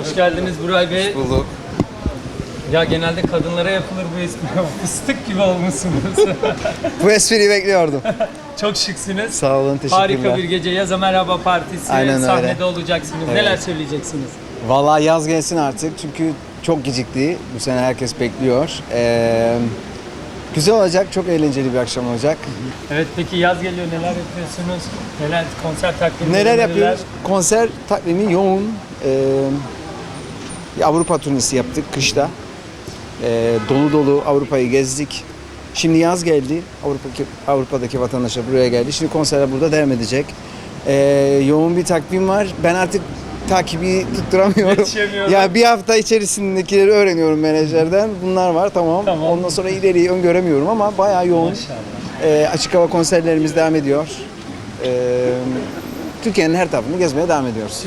Hoş geldiniz Buray Bey. Bulduk. Ya genelde kadınlara yapılır bu espri ama fıstık gibi olmuşsunuz. Bu espriyi bekliyordum. Çok şıksınız. Sağ olun, teşekkürler. Harika bir gece. Yaza Merhaba Partisi. Aynen öyle. Sahnede olacaksınız. Neler söyleyeceksiniz? Vallahi yaz gelsin artık çünkü çok gecikti. Bu sene herkes bekliyor. Ee, güzel olacak, çok eğlenceli bir akşam olacak. Evet peki yaz geliyor. Neler yapıyorsunuz? Neler konser takvimi? Neler yapıyoruz? Konser takvimi yoğun. Ee, bir Avrupa turnesi yaptık kışta. Ee, dolu dolu Avrupa'yı gezdik. Şimdi yaz geldi. Avrupa'daki, Avrupa'daki vatandaşlar buraya geldi. Şimdi konserler burada devam edecek. Ee, yoğun bir takvim var. Ben artık takibi tutturamıyorum. Ya bir hafta içerisindekileri öğreniyorum menajerden. Bunlar var tamam. Tamam. Ondan sonra ileriyi öngöremiyorum ama bayağı yoğun. Maşallah. Ee, açık hava konserlerimiz devam ediyor. Ee, Türkiye'nin her tarafını gezmeye devam ediyoruz.